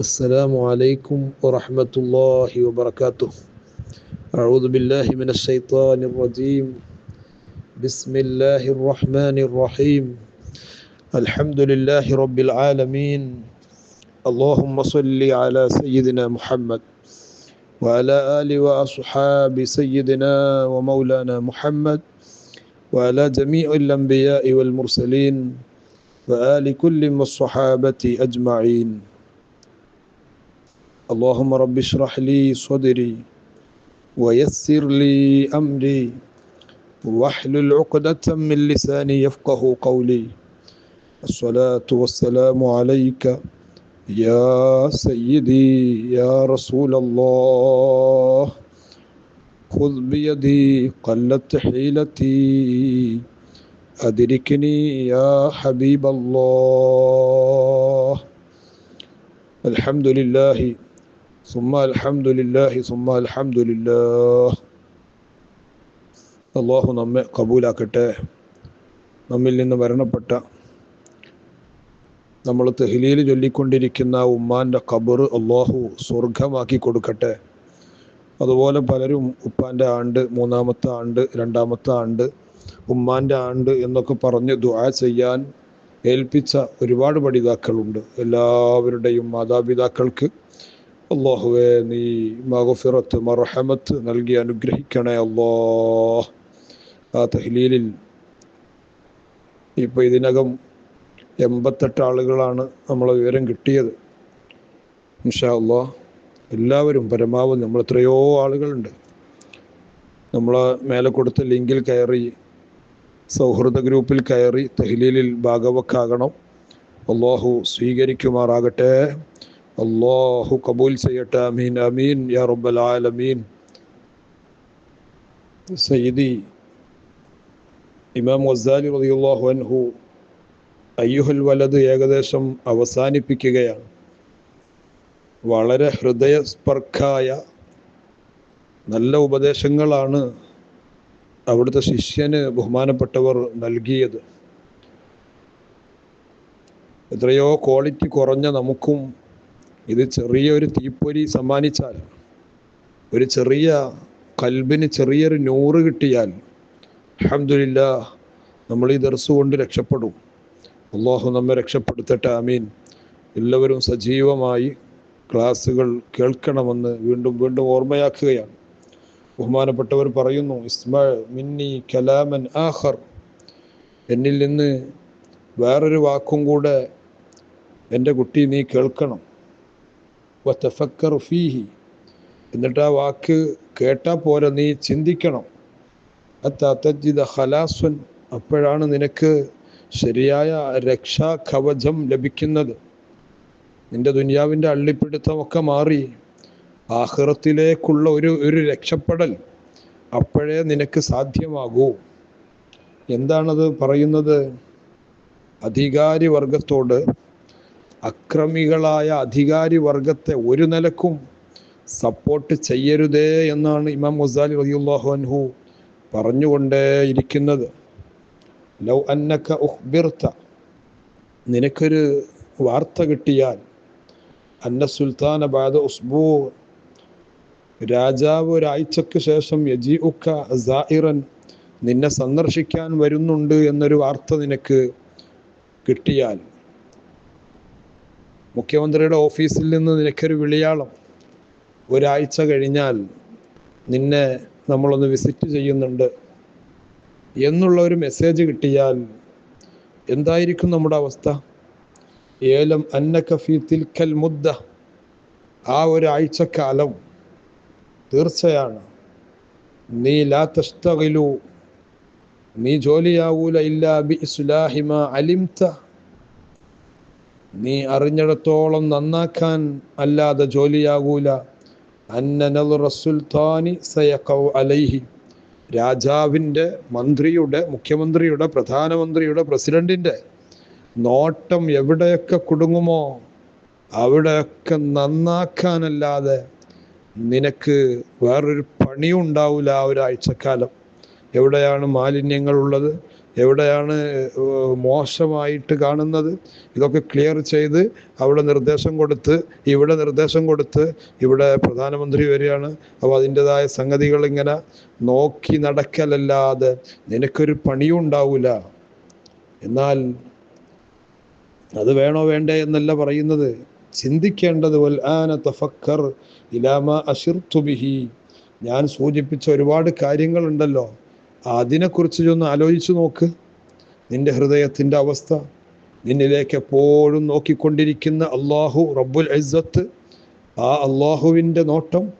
السلام عليكم ورحمة الله وبركاته. أعوذ بالله من الشيطان الرجيم. بسم الله الرحمن الرحيم. الحمد لله رب العالمين. اللهم صل على سيدنا محمد وعلى آل وأصحاب سيدنا ومولانا محمد وعلى جميع الأنبياء والمرسلين وآل كل من الصحابة أجمعين. اللهم رب اشرح لي صدري ويسر لي أمري. واحلل عقدة من لساني يفقه قولي. الصلاة والسلام عليك يا سيدي يا رسول الله. خذ بيدي قلت حيلتي. أدركني يا حبيب الله. الحمد لله ثم الحمد لله ثم الحمد لله അള്ളാഹു നമ്മെ കബൂലാക്കട്ടെ നമ്മിൽ നിന്ന് മരണപ്പെട്ട നമ്മൾ തെഹ്ലീൽ ചൊല്ലിക്കൊണ്ടിരിക്കുന്ന ഉമ്മാൻ്റെ ഖബർ അള്ളാഹു സ്വർഗമാക്കി കൊടുക്കട്ടെ അതുപോലെ പലരും ഉപ്പാൻ്റെ ആണ്ട് മൂന്നാമത്തെ ആണ്ട് രണ്ടാമത്തെ ആണ്ട് ഉമ്മാൻ്റെ ആണ്ട് എന്നൊക്കെ പറഞ്ഞ് ദുആ ചെയ്യാൻ ഏൽപ്പിച്ച ഒരുപാട് പഠിതാക്കളുണ്ട് എല്ലാവരുടെയും മാതാപിതാക്കൾക്ക് അള്ളാഹുവെ നീ മഗഫിറത്ത് മറഹമത്ത് നൽകി അനുഗ്രഹിക്കണേ അള്ളാഹ് ആ തഹ്ലീലിൽ ഇപ്പൊ ഇതിനകം എൺപത്തെട്ട് ആളുകളാണ് നമ്മളെ വിവരം കിട്ടിയത്. ഇൻഷാ അള്ളാഹ് എല്ലാവരും പരമാവധി നമ്മൾ എത്രയോ ആളുകളുണ്ട്. നമ്മൾ മേലെ കൊടുത്ത ലിങ്കിൽ കയറി സൗഹൃദ ഗ്രൂപ്പിൽ കയറി തഹ്ലീലിൽ ഭാഗവക്കാകണം. അള്ളാഹു സ്വീകരിക്കുമാറാകട്ടെ. അള്ളാഹു കബൂൽ ചെയ്യട്ടെ. അമീൻ അമീൻ യാ റബ്ബൽ ആലമീൻ. സയ്യിദി ഇമാം വസാലി റളിയല്ലാഹു അൻഹു അയ്യുഹൽ വലത് ഏകദേശം അവസാനിപ്പിക്കുകയാണ്. വളരെ ഹൃദയസ്പർക്കായ നല്ല ഉപദേശങ്ങളാണ് അവിടുത്തെ ശിഷ്യന് ബഹുമാനപ്പെട്ടവർ നൽകിയത്. എത്രയോ ക്വാളിറ്റി കുറഞ്ഞ നമുക്കും ഇത് ചെറിയ ഒരു തീപ്പൊരി സമ്മാനിച്ചാൽ ഒരു ചെറിയ കൽബിന് ചെറിയൊരു നൂറ് കിട്ടിയാൽ അഹമ്മദില്ല നമ്മൾ ഈ ദർസ് കൊണ്ട് രക്ഷപ്പെടും. അള്ളാഹു നമ്മെ രക്ഷപ്പെടുത്തട്ടെ ആമീൻ. എല്ലാവരും സജീവമായി ക്ലാസ്സുകൾ കേൾക്കണമെന്ന് വീണ്ടും വീണ്ടും ഓർമ്മയാക്കുകയാണ്. ബഹുമാനപ്പെട്ടവർ പറയുന്നു ഇസ്മാൽ മിന്നി കലാമൻ ആഹർ എന്നിൽ നിന്ന് വേറൊരു വാക്കും കൂടെ എന്റെ കുട്ടി നീ കേൾക്കണം. വത്തഫക്കർ ഫീഹി. എന്നിട്ട് ആ വാക്ക് കേട്ടാൽ പോരെ നീ ചിന്തിക്കണം. അത്തജിത ഹലാസ്വൻ അപ്പോഴാണ് നിനക്ക് ശരിയായ രക്ഷാ കവചം ലഭിക്കുന്നത്. നിന്റെ ദുനിയാവിന്റെ അള്ളിപ്പിടുത്തമൊക്കെ മാറി. ആഹ്റത്തിലേക്കുള്ള ഒരു ഒരു രക്ഷപ്പെടൽ അപ്പോഴേ നിനക്ക് സാധ്യമാകൂ. എന്താണത് പറയുന്നത്? അധികാരി വർഗത്തോട് അക്രമികളായ അധികാരി വർഗത്തെ ഒരു നിലക്കും സപ്പോർട്ട് ചെയ്യരുതേ എന്നാണ് ഇമാം മുസാലി റളിയല്ലാഹു അൻഹു പറഞ്ഞുകൊണ്ടേ ഇരിക്കുന്നത് ലൗ അന്നക ഉഹ്ബിർത്ത നിനക്കൊരു വാർത്ത കിട്ടിയാൽ അന്ന സുൽത്താന ബാദ ഉസ്ബൂ രാജാവ് ഒരാഴ്ചക്ക് ശേഷം യജി ഉക്ക സായിറൻ നിന്നെ സന്ദർശിക്കാൻ വരുന്നുണ്ട് എന്നൊരു വാർത്ത നിനക്ക് കിട്ടിയാൽ മുഖ്യമന്ത്രിയുടെ ഓഫീസിൽ നിന്ന് നിനക്കൊരു വിളിയാളം. ഒരാഴ്ച കഴിഞ്ഞാൽ നിന്നെ നമ്മളൊന്ന് വിസിറ്റ് ചെയ്യുന്നുണ്ട്. എന്നുള്ള ഒരു മെസ്സേജ് കിട്ടിയാൽ എന്തായിരിക്കും നമ്മുടെ അവസ്ഥ? ഏലം അന്നക്കഫി തിൽക്കൽ മുദ്ദ. ആ ഒരാഴ്ചക്കാലം തീർച്ചയാണ്. നീ ലാ തസ്തകിലു നീ ജോലിയാവൂല ഇല്ലാ ബി ഇസ്ലാഹിമ അലിംത. നീ അറിഞ്ഞിടത്തോളം നന്നാക്കാൻ അല്ലാതെ ജോലിയാകൂല. സുൽത്താനി സയഖൗ അലൈഹി. രാജാവിന്റെ മന്ത്രിയുടെ മുഖ്യമന്ത്രിയുടെ പ്രധാനമന്ത്രിയുടെ പ്രസിഡന്റിന്റെ നോട്ടം എവിടെയൊക്കെ കുടുങ്ങുമോ അവിടെയൊക്കെ നന്നാക്കാനല്ലാതെ നിനക്ക് വേറൊരു പണിയും ഉണ്ടാവില്ല ആ ഒരാഴ്ചക്കാലം. എവിടെയാണ് മാലിന്യങ്ങൾ ഉള്ളത് എവിടെയാണ് മോശമായിട്ട് കാണുന്നത്? ഇതൊക്കെ ക്ലിയർ ചെയ്ത് അവിടെ നിർദ്ദേശം കൊടുത്ത് ഇവിടെ നിർദ്ദേശം കൊടുത്ത് ഇവിടെ പ്രധാനമന്ത്രി വരികയാണ്. അപ്പോൾ അതിന്റെതായ സംഗതികൾ ഇങ്ങനെ നോക്കി നടക്കലല്ലാതെ നിനക്കൊരു പണിയും ഉണ്ടാവില്ല എന്നാൽ അത് വേണോ വേണ്ടേ എന്നല്ല പറയുന്നത്. ചിന്തിക്കേണ്ടത് വൽആന തഫക്കർ ഇലാമ അഷിർ ബിഹി. ഞാൻ സൂചിപ്പിച്ച ഒരുപാട് കാര്യങ്ങളുണ്ടല്ലോ. അതിനെക്കുറിച്ച് ഒന്ന് ആലോചിച്ചു നോക്ക്. നിന്റെ ഹൃദയത്തിന്റെ അവസ്ഥ നിന്നിലേക്ക് എപ്പോഴും നോക്കിക്കൊണ്ടിരിക്കുന്ന അള്ളാഹു റബ്ബുൽ ഇസ്സത്ത് ആ അള്ളാഹുവിന്റെ നോട്ടം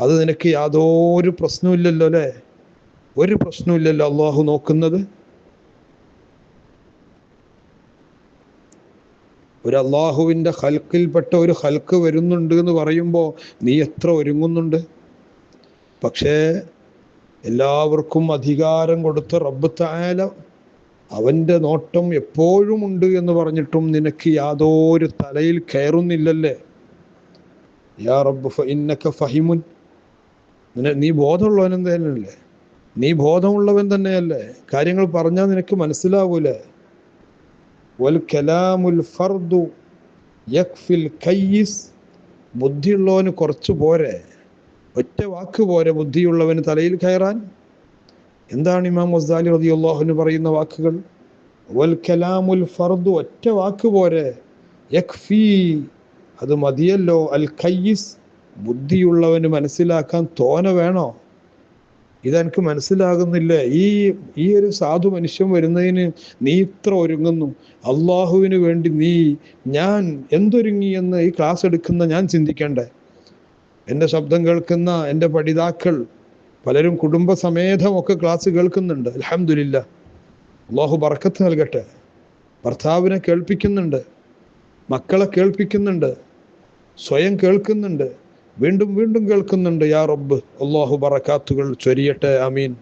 അത് നിനക്ക് യാതൊരു പ്രശ്നമില്ലല്ലോ അല്ലേ? ഒരു പ്രശ്നമില്ലല്ലോ അള്ളാഹു നോക്കുന്നത്? ഒരു അള്ളാഹുവിന്റെ ഹൽക്കിൽപ്പെട്ട ഒരു ഹൽക്ക് വരുന്നുണ്ട് എന്ന് പറയുമ്പോൾ നീ എത്ര ഒരുങ്ങുന്നുണ്ട്? പക്ഷേ എല്ലാവർക്കും അധികാരം കൊടുത്ത റബ്ബ് താല അവന്റെ നോട്ടം എപ്പോഴും ഉണ്ട് എന്ന് പറഞ്ഞിട്ടും നിനക്ക് യാതൊരു തലയിൽ കയറുന്നില്ലല്ലേ? യാ റബ്ബ് ഇന്നക്ക ഇന്നക ഫഹിമുൻ. നീ ബോധമുള്ളവൻ തന്നെയല്ലേ? നീ ബോധമുള്ളവൻ തന്നെയല്ലേ? കാര്യങ്ങൾ പറഞ്ഞാൽ നിനക്ക് മനസ്സിലാവൂലേ? വൽ കലാമുൽ ഫർദു യക്ഫിൽ കയ്യിസ്. ബുദ്ധിയുള്ളവന് കുറച്ച് പോരെ? ഒറ്റ വാക്ക് പോരെ ബുദ്ധിയുള്ളവന് തലയിൽ കയറാൻ? എന്താണ് ഇമാം മസ്ദാലി റതി അള്ളാഹുന് പറയുന്ന വാക്കുകൾ? വൽ കലാമുൽ ഫർദു ഒറ്റ വാക്ക് പോരെ. അത് മതിയല്ലോ. അൽ ഖയ്യിസ് ബുദ്ധിയുള്ളവന് മനസ്സിലാക്കാൻ തോന വേണോ? ഇതെനിക്ക് മനസ്സിലാകുന്നില്ല? ഈ ഈ ഒരു സാധു മനുഷ്യൻ വരുന്നതിന് നീ ഇത്ര ഒരുങ്ങുന്നു. അള്ളാഹുവിന് വേണ്ടി നീ ഞാൻ എന്തൊരുങ്ങി എന്ന് ഈ ക്ലാസ് എടുക്കുന്ന ഞാൻ ചിന്തിക്കണ്ടേ? എന്റെ ശബ്ദം കേൾക്കുന്ന എന്റെ പഠിതാക്കൾ പലരും കുടുംബസമേതമൊക്കെ ക്ലാസ് കേൾക്കുന്നുണ്ട്. അലഹമില്ല അള്ളാഹു ബർക്കത്ത് നൽകട്ടെ. ഭർത്താവിനെ കേൾപ്പിക്കുന്നുണ്ട്. മക്കളെ കേൾപ്പിക്കുന്നുണ്ട്. സ്വയം കേൾക്കുന്നുണ്ട്. വീണ്ടും വീണ്ടും കേൾക്കുന്നുണ്ട്. യാ റബ്ബ് അള്ളാഹു ബറക്കാത്തുകൾ ചൊരിയട്ടെ. അമീൻ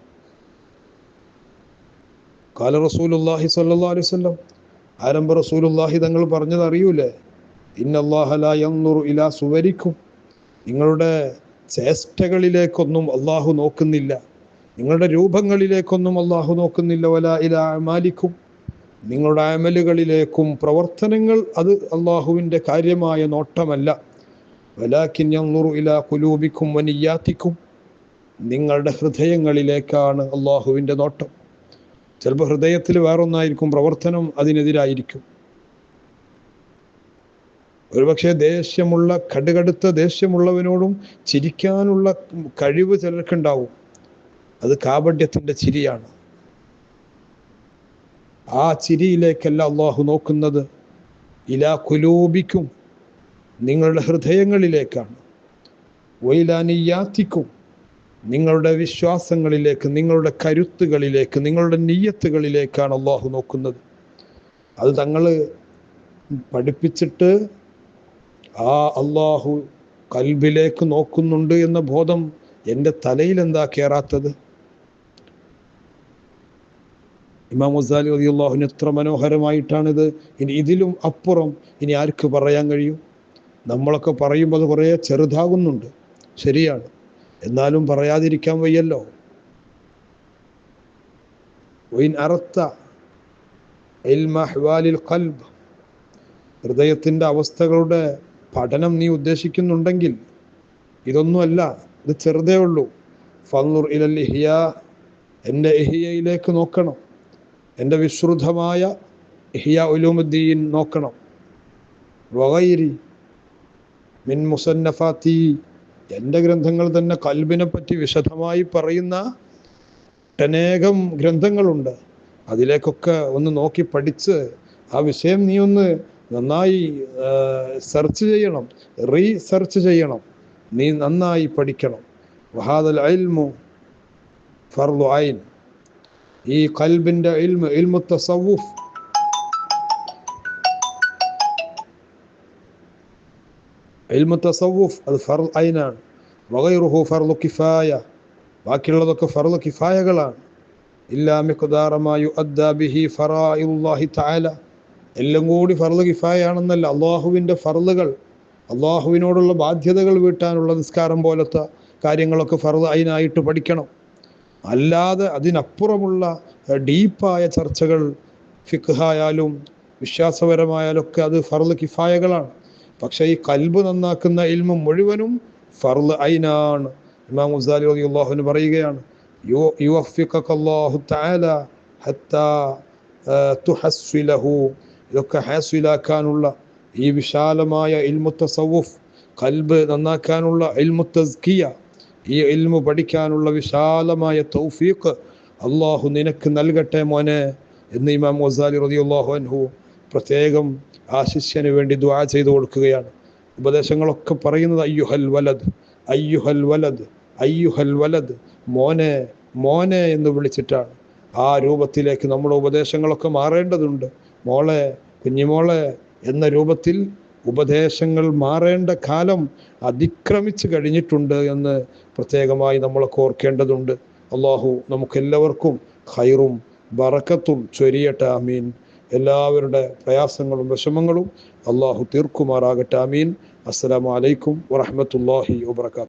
കാല റസൂലുല്ലാഹി സല്ലല്ലാഹു അലൈഹി വസല്ലം. ആരംഭ റസൂലുല്ലാഹി തങ്ങൾ പറഞ്ഞത് അറിയൂലേ ഇന്നല്ലാഹ ലാ ഇലാ സുവരിക്കും. നിങ്ങളുടെ ചേഷ്ടകളിലേക്കൊന്നും അള്ളാഹു നോക്കുന്നില്ല. നിങ്ങളുടെ രൂപങ്ങളിലേക്കൊന്നും അള്ളാഹു നോക്കുന്നില്ല. വല ഇല അമാലിക്കും. നിങ്ങളുടെ അമലുകളിലേക്കും പ്രവർത്തനങ്ങൾ അത് അള്ളാഹുവിന്റെ കാര്യമായ നോട്ടമല്ല. വലാക്കിൻ യൻദുറു ഇല കുലൂബിക്കും വനിയാത്തിക്കും നിങ്ങളുടെ ഹൃദയങ്ങളിലേക്കാണ് അള്ളാഹുവിന്റെ നോട്ടം. ചിലപ്പോൾ ഹൃദയത്തിൽ വേറൊന്നായിരിക്കും പ്രവർത്തനം അതിനെതിരായിരിക്കും. ഒരുപക്ഷെ ദേഷ്യമുള്ള കടുകടുത്ത ദേഷ്യമുള്ളവനോടും ചിരിക്കാനുള്ള കഴിവ് ചിലർക്കുണ്ടാവും. അത് കാപഢ്യത്തിന്റെ ചിരിയാണ്. ആ ചിരിയിലേക്കല്ല അള്ളാഹു നോക്കുന്നത്. ഇലാ കുലോപിക്കും നിങ്ങളുടെ ഹൃദയങ്ങളിലേക്കാണ്. വൈലാനിയാത്തിക്കും നിങ്ങളുടെ വിശ്വാസങ്ങളിലേക്ക് നിങ്ങളുടെ കരുത്തുകളിലേക്ക് നിങ്ങളുടെ നീയത്തുകളിലേക്കാണ് അള്ളാഹു നോക്കുന്നത്. അത് തങ്ങൾ പഠിപ്പിച്ചിട്ട് ആ അള്ളാഹു കൽബിലേക്ക് നോക്കുന്നുണ്ട് എന്ന ബോധം എന്റെ തലയിൽ എന്താ കയറാത്തത് ഇമാം മുസാലി റതി അള്ളാഹുവിന് എത്ര മനോഹരമായിട്ടാണിത്. ഇനി ഇതിലും അപ്പുറം ഇനി ആർക്ക് പറയാൻ കഴിയും? നമ്മളൊക്കെ പറയുമ്പോൾ അത് കുറേ ചെറുതാകുന്നുണ്ട്. ശരിയാണ്. എന്നാലും പറയാതിരിക്കാൻ വയ്യല്ലോ. വൈൻ ഹൃദയത്തിന്റെ അവസ്ഥകളുടെ പഠനം നീ ഉദ്ദേശിക്കുന്നുണ്ടെങ്കിൽ ഇതൊന്നുമല്ല ഇത് ചെറുതേ ഉള്ളൂ. ഫന്നുർ ഇലൽ ഇഹിയ എന്റെ ഇഹിയയിലേക്ക് നോക്കണം. എന്റെ വിശ്രുതമായ ഇഹിയ ഉലൂമുദ്ദീൻ നോക്കണം. വകൈരി മിൻ മുസന്നഫാത്തി എന്റെ ഗ്രന്ഥങ്ങൾ തന്നെ കൽബിനെ പറ്റി വിശദമായി പറയുന്ന അനേകം ഗ്രന്ഥങ്ങളുണ്ട്. അതിലേക്കൊക്കെ ഒന്ന് നോക്കി പഠിച്ച് ആ വിഷയം നീ ഒന്ന് നന്നായി സെർച്ച് ചെയ്യണം. റീസെർച്ച് ചെയ്യണം. നീ നന്നായി പഠിക്കണം. വഹാദൽ അൽമു ഫർദു ഐൻ. ഈ കൽബിന്റെ ഇൽമു ഇൽമു തസവുഫ് ഇൽമു തസവുഫ് അത് ഫർദ് ഐനാണ്. വഗൈറുഹു ഫർദു കിഫായ. ബാക്കിയുള്ളതൊക്കെ ഫർദു കിഫായകളാണ്. ഇല്ലാ മിഖ്ദാറമായു അദ്ദാ ബിഹി ഫറാഇല്ലാഹി തആല. എല്ലാം കൂടി ഫർദ് കിഫായാണെന്നല്ല അള്ളാഹുവിന്റെ ഫർദുകൾ അള്ളാഹുവിനോടുള്ള ബാധ്യതകൾ വീട്ടാനുള്ള നിസ്കാരം പോലത്തെ കാര്യങ്ങളൊക്കെ ഫർദ് അതിനായിട്ട് പഠിക്കണം. അല്ലാതെ അതിനപ്പുറമുള്ള ഡീപ്പായ ചർച്ചകൾ ഫിഖായാലും വിശ്വാസപരമായാലും ഒക്കെ അത് ഫർൾ കിഫായകളാണ്. പക്ഷേ ഈ കൽബ് നന്നാക്കുന്ന ഇൽമ മുഴുവനും ഫർൾ ഐനാണ് ഇമാം മുസാലി അള്ളാഹുവിന് പറയുകയാണ് യു അള്ളാഹു തആല ഹത്താ തുഹസ്സിലഹു ഇതൊക്കെ ഹാസിലാക്കാനുള്ള ഈ വിശാലമായ ഇൽമു കൽബ് നന്നാക്കാനുള്ള ഇൽമു തസ്കിയ ഈ ഇൽമു പഠിക്കാനുള്ള വിശാലമായ തൗഫീഖ് അള്ളാഹു നിനക്ക് നൽകട്ടെ മോനെ എന്ന് ഇമാം മൊസാലി റളിയല്ലാഹു അൻഹു പ്രത്യേകം ആ ശിഷ്യന് വേണ്ടി ദുആ ചെയ്തു കൊടുക്കുകയാണ്. ഉപദേശങ്ങളൊക്കെ പറയുന്നത് അയ്യുഹൽ വലദ് അയ്യുഹൽ വലദ് അയ്യുഹൽ വലദ് മോനെ മോനെ എന്ന് വിളിച്ചിട്ടാണ്. ആ രൂപത്തിലേക്ക് നമ്മുടെ ഉപദേശങ്ങളൊക്കെ മാറേണ്ടതുണ്ട്. മോളെ കുഞ്ഞുമോളെ എന്ന രൂപത്തിൽ ഉപദേശങ്ങൾ മാറേണ്ട കാലം അതിക്രമിച്ചു കഴിഞ്ഞിട്ടുണ്ട് എന്ന് പ്രത്യേകമായി നമ്മളൊക്കെ ഓർക്കേണ്ടതുണ്ട്. അള്ളാഹു നമുക്കെല്ലാവർക്കും ഖൈറും ബറക്കത്തും ചൊരിയട്ടെ അമീൻ എല്ലാവരുടെ പ്രയാസങ്ങളും വിഷമങ്ങളും അള്ളാഹു തീർക്കുമാറാകട്ടെ ആമീൻ. അസ്സലാമു അലൈക്കും വറഹ്മത്തുള്ളാഹി വബറകാതുഹു.